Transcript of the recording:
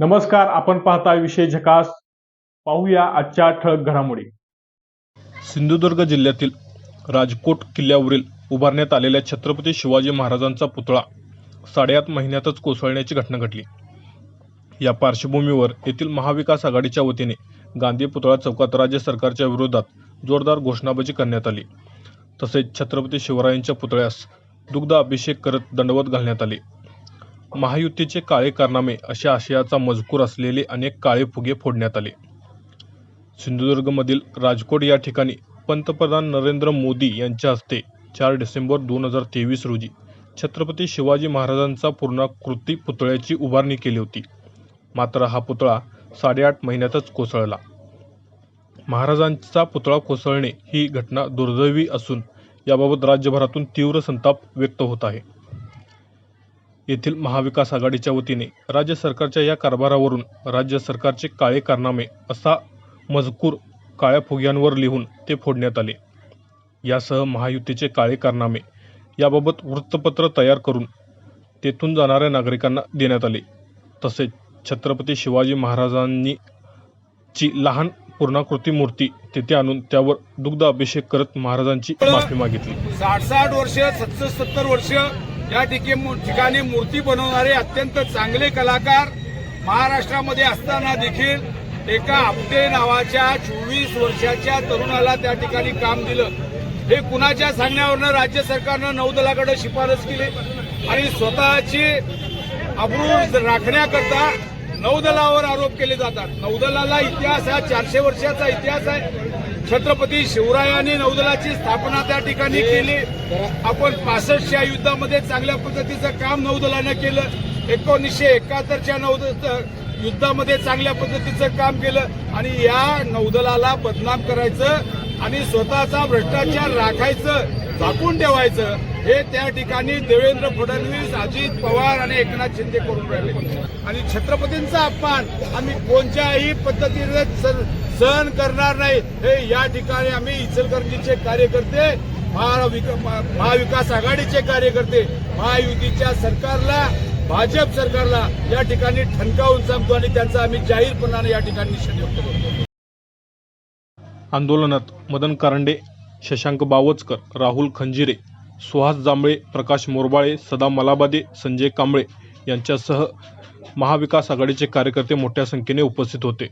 नमस्कार आपण पाहता विषय झकास. पाहूया आजच्या ठळक घडामोडी. सिंधुदुर्ग जिल्ह्यातील राजकोट किल्ल्यावरील उभारण्यात आलेल्या छत्रपती शिवाजी महाराजांचा पुतळा साडेआठ महिन्यातच कोसळण्याची घटना घडली. या पार्श्वभूमीवर येथील महाविकास आघाडीच्या वतीने गांधी पुतळा चौकात राज्य सरकारच्या विरोधात जोरदार घोषणाबाजी करण्यात आली. तसेच छत्रपती शिवरायांच्या पुतळ्यास दुग्ध अभिषेक करत दंडवत घालण्यात आले. महायुतीचे काळे कारनामे अशा आशयाचा मजकूर असलेले अनेक काळे फुगे फोडण्यात आले. सिंधुदुर्गमधील राजकोट या ठिकाणी पंतप्रधान नरेंद्र मोदी यांच्या हस्ते चार डिसेंबर दोन हजार तेवीस रोजी छत्रपती शिवाजी महाराजांचा पूर्णाकृती पुतळ्याची उभारणी केली होती. मात्र हा पुतळा साडेआठ महिन्यातच कोसळला. महाराजांचा पुतळा कोसळणे ही घटना दुर्दैवी असून याबाबत राज्यभरातून तीव्र संताप व्यक्त होत आहे. येथील महाविकास आघाडीच्या वतीने राज्य सरकारच्या या कारभारावरून राज्य सरकारचे काळे कारनामे असा मजकूर काळ्या फुग्यांवर लिहून ते फोडण्यात आले. यासह महायुतीचे काळे कारनामे याबाबत वृत्तपत्र तयार करून तेथून जाणाऱ्या नागरिकांना देण्यात आले. तसेच छत्रपती शिवाजी महाराजांनी ची लहान पूर्णाकृती मूर्ती तेथे आणून त्यावर दुग्ध अभिषेक करत महाराजांची माफी मागितली. साठ साठ वर्ष सत्तर सत्तर वर्ष या ठिकाणी ठिकाणी मूर्ती बनवणारे अत्यंत चांगले कलाकार महाराष्ट्रामध्ये असताना देखील एका आपटे नावाच्या चोवीस वर्षाच्या तरुणाला त्या ठिकाणी काम दिलं. हे कुणाच्या सांगण्यावरनं राज्य सरकारनं नौदलाकडे शिफारस केली आणि स्वतःची अब्रू राखण्याकरता नौदलावर आरोप केले जातात. नौदलाला इतिहास हा चारशे वर्षाचा इतिहास आहे. छत्रपती शिवरायांनी नौदलाची स्थापना त्या ठिकाणी केली. आपण पासष्टच्या युद्धामध्ये चांगल्या पद्धतीचं काम नौदलानं केलं. एकोणीसशे एकाहत्तरच्या नौद युद्धामध्ये चांगल्या पद्धतीचं काम केलं. आणि या नौदलाला बदनाम करायचं आणि स्वतःचा भ्रष्टाचार राखायचं झाकून ठेवायचं हे त्या ठिकाणी देवेंद्र फडणवीस अजित पवार आणि एकनाथ शिंदे करून राहिले. आणि छत्रपतींचा अपमान आम्ही कोणत्याही पद्धतीने सहन करणार नाही. हे या ठिकाणी आम्ही इचलकरंजीचे कार्यकर्ते महाविक- महाविकास आघाडीचे कार्यकर्ते महायुतीच्या सरकारला भाजप सरकारला या ठिकाणी ठणकावून सांगतो आणि त्यांचा आम्ही जाहीरपणाने या ठिकाणी निषेध व्यक्त करतो. आंदोलनात मदन कारंडे शशांक बावचकर राहुल खंजिरे सुहास जांभळे प्रकाश मोरबाळे सदा मलाबादे संजय कांबळे यांच्यासह महाविकास आघाडीचे कार्यकर्ते मोठ्या संख्येने उपस्थित होते.